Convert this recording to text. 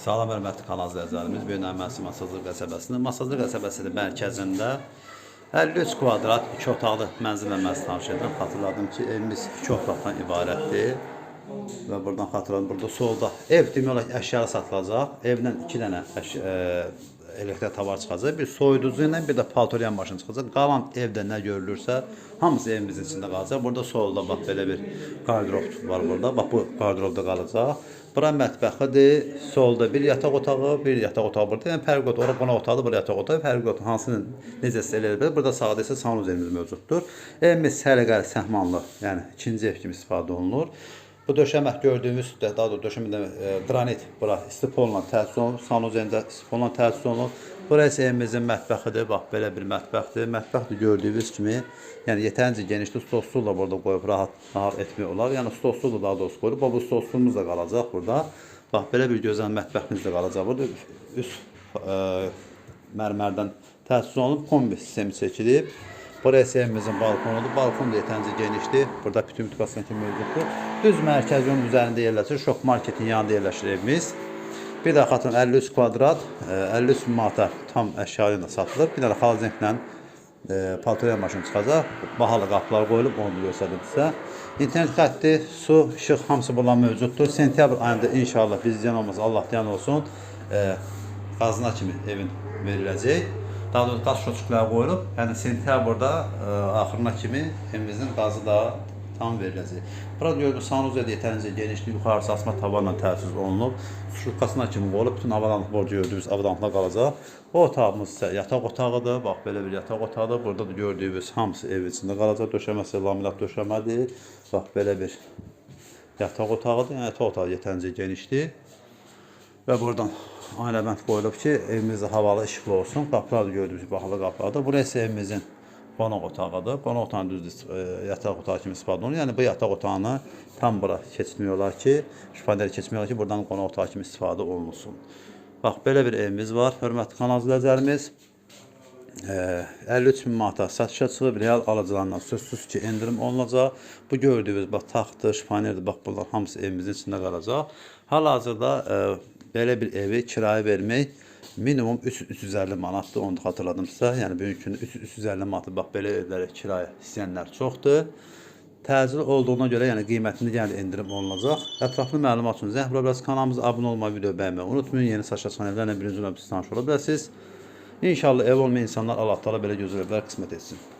Salam hörmətli kanal izləyicilərimiz, bu gün əməsi Masazlı qəsəbəsində. Masazlı qəsəbəsinin mərkəzində 53 kvadrat 2 otaqlı mənzillə məhz tanış edirəm. Xatırladım ki, evimiz 2 otaqdan ibarətdir. Və buradan xatırladım, burada solda ev demək olar ki, əşyalar satılacaq. Evdən 2 dənə əş, ə, elektrik tavar çıxacaq. Bir soyuducu ilə bir də paltoryan maşın çıxacaq. Qalan evdə nə görülürsə, hamısı evimizin içində qalacaq. Burada solda bax belə bir qardırop var burada. Bax bu qardırobda qalacaq. Bura mətbəxidir. Solda bir yataq otağı, bir yataq otağı burada. Yəni fərq yoxdur. Ora qonaq otağıdır, bura yataq otağı. Fərq yoxdur. Hansının necəsə elə bilər. Burada sağda isə saunuz evimiz mövcuddur. Evimiz səliqəli, səhmanlı, yəni ikinci ev kimi istifadə olunur. Bu döşəmə gördüyümüz, daha doğrusu döşəmədə e, qranit bura istipolla təchiz olunub, sanuzendə istipolla təchiz olunub. Bura isə evimizin mətbəxidir. Bax belə bir mətbəxdir. Mətbəx də gördüyünüz kimi, yəni yetərincə genişli stol stul da burada qoyub rahat rahat etmək olar. Yəni stol stul da daha doğrusu qoyulub. Bu stol stulumuz da qalacaq burada. Bax belə bir gözəl mətbəximiz də qalacaq burada. Üst ə, mərmərdən təchiz olunub, kombi sistemi çəkilib. Burası evimizin balkonudur. Balkon da yetərincə genişdir. Burada bütün kimi mövcuddur. Düz mərkəz yolun üzərində yerləşir. Şok marketin yanında yerləşir evimiz. Bir də xatın 53 kvadrat, e, 53 manata tam əşya ilə satılır. Bir dənə xalazinklə e, paltoya maşın çıxacaq. Bahalı qapılar qoyulub, onu göstərdim sizə. İnternet xətti, su, işıq hamısı bunlar mövcuddur. Sentyabr ayında inşallah bizdən olmasa Allah dayan olsun, e, qazına kimi evin veriləcək. Daha doğrusu qaz şoçukları qoyulub. Yəni sentyabrda e, axırına kimi evimizin qazı da tam veriləcək. Burada gördüyünüz sanuzə də yetərincə genişlik, yuxarısı asma tavanla təchiz olunub. Şurkasına kimi qoyulub, bütün avadanlıq borcu gördüyünüz avadanlıqlar qalacaq. O otağımız isə yataq otağıdır. Bax belə bir yataq otağıdır. Burada da gördüyünüz hamısı ev içində qalacaq. Döşəməsi laminat döşəmədir. Bax belə bir yataq otağıdır. Yəni yataq otağı yetərincə genişdir. Və buradan aynabənd qoyulub ki, evimizdə havalı işıqlı olsun. Qapılar gördüyünüz bahalı qapılardır. Burası evimizin qonaq otağıdır. Qonaq otağının düzdür e, yataq otağı kimi istifadə olunur. Yəni bu yataq otağını tam bura keçmək olar ki, şifadəli keçmək olar ki, buradan qonaq otağı kimi istifadə olunsun. Bax belə bir evimiz var. Hörmətli kanal izləyicilərimiz. Ee, 53 bin manata satışa çıxıb, real alıcılarından sözsüz ki, endirim olunacaq. Bu gördüyünüz bax taxtdır, şifanerdir, bax bunlar hamısı evimizin içində qalacaq. Hal-hazırda e, belə bir evi kirayə vermək minimum 3 350 manatdır, onu da xatırladım sizə. Yəni bugünkü gündə 3 350 manatı bax belə evlərə kirayə istəyənlər çoxdur. Təcil olduğuna görə, yəni qiymətində yəni endirim olunacaq. Ətraflı məlumat üçün zəng vura bilərsiniz. Kanalımıza abunə olmayı, video bəyənməyi unutmayın. Yeni saçlar çanellərlə birinci növbədə tanış ola bilərsiniz. İnşallah ev olmayan insanlar Allah Taala belə gözəl evlər qismət etsin.